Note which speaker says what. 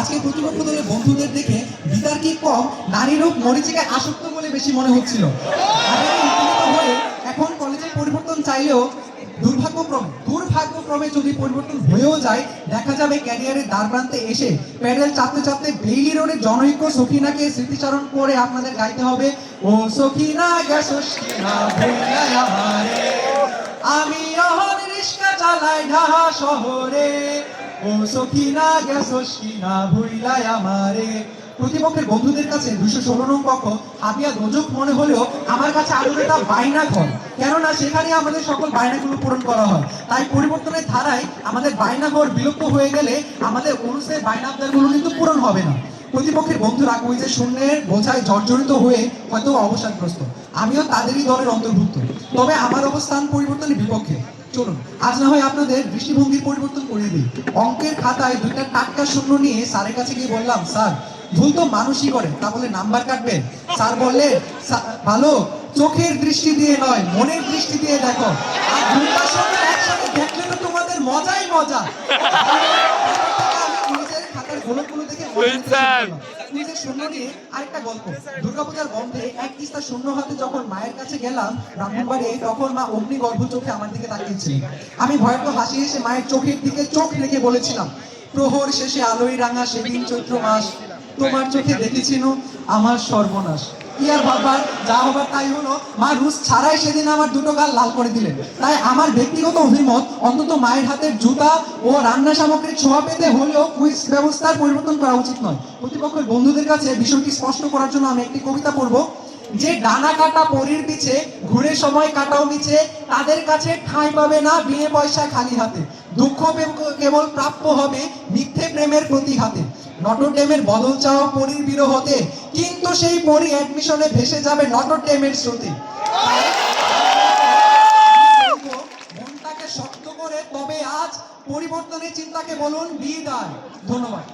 Speaker 1: আজকে প্রতিপক্ষ দলের বন্ধুদের দেখে বিতার্কিক কম, নারী মরিচিকায় আসক্ত বলে বেশি মনে হচ্ছিল। এখন পরিবর্তন চাইলেও দুর্ভাগ্যক্রমে যদি পরিবর্তন হয়েও যায়, দেখা যাবে ক্যারিয়ারের এসে চাপতে চাপতে বেইলি রোডের জনৈক সখিনাকে স্মৃতিচারণ করে আপনাদের গাইতে হবে, ও সখিনা আমি অহন রিস্কা চালাই ঢাহা শহরে। ও সখিনা গেছো সখিনা ভুইলাই আমারে। প্রতিপক্ষের বন্ধুদের কাছে দুশো ষোলো নং কক্ষ। হাবিয়া দোজক মনে হলেও আমার কাছে আরও এটা বাইনা ঘর। কেননা সেখানে আমাদের সকল বাইনাগুলো পূরণ করা হয়। তাই পরিবর্তনের ধারায় আমাদের বাইনা ঘর বিলুপ্ত হয়ে গেলে আমাদের বাইনা আবদারগুলো কিন্তু পূরণ হবে না। প্রতিপক্ষের বন্ধুরা কুইজে শূন্যের বোঝায় জর্জরিত হয়ে হয়তো অবসাদগ্রস্ত। আমিও তাদেরই দলের অন্তর্ভুক্ত। তবে আমার অবস্থান পরিবর্তনের বিপক্ষে। চলুন, আজ না হয় আপনাদের দৃষ্টিভঙ্গির পরিবর্তন করে দিই। অঙ্কের খাতায় দুইটা টাটকা শূন্য নিয়ে স্যারের কাছে গিয়ে বললাম, স্যার, ভুল তো মানুষই করে, তা বলে নাম্বার কাটবেন স্যার বললে ভালো, চোখের দৃষ্টি দিয়ে নয়, মনের দৃষ্টি দিয়ে দেখো। আর দুইটা শূন্য একসাথে দেখলে তো তোমাদের মজাই মজা। শুরু করলাম। কুইজের শূন্য নিয়ে আরেকটা গল্প। দুর্গাপূজার বন্ধে এক তিস্তা শূন্য হাতে যখন মায়ের কাছে গেলাম ব্রাহ্মণবাড়ি তখন মা অগ্নি গর্ভ চোখে আমার দিকে তাকিয়েছিলেন আমি ভয়ত হাসি এসে মায়ের চোখের দিকে চোখ রেখে বলেছিলাম প্রহর শেষে আলোই রাঙা সেদিন চৈত্র মাস তোমার চোখে দেখেছিল আমার সর্বনাশ। কি আর ভাববার যা হবার তাই হলো। মা রুশ ছাড়াই সেদিন আমার দুটো গাল লাল করে দিলেন। তাই আমার ব্যক্তিগত অভিমত, অন্তত মায়ের হাতের জুতা ও রান্না সামগ্রীর ছোঁয়া পেতে হলেও কুইজ ব্যবস্থার পরিবর্তন করা উচিত নয়। প্রতিপক্ষের বন্ধুদের কাছে বিষয়টি স্পষ্ট করার জন্য আমি একটি কবিতা পড়ব। যে ডানা কাটা পরীর পিছে, ঘুরে সময় কাটাও মিছে তাদের কাছে ঠাঁই পাবে না বিয়ে পয়সা খালি হাতে। দুঃখ কেবল প্রাপ্য হবে মিথ্যে প্রেমের প্রতিঘাতে। নটরডেমের বদল চাওয়া পরীর বিরহতে কিন্তু সেই পরী অ্যাডমিশনে ভেসে যাবে নটর ডেমের শ্রুতি। মনটাকে শক্ত করে, তবে আজ পরিবর্তনের চিন্তাকে বলুন, বিদায়। ধন্যবাদ।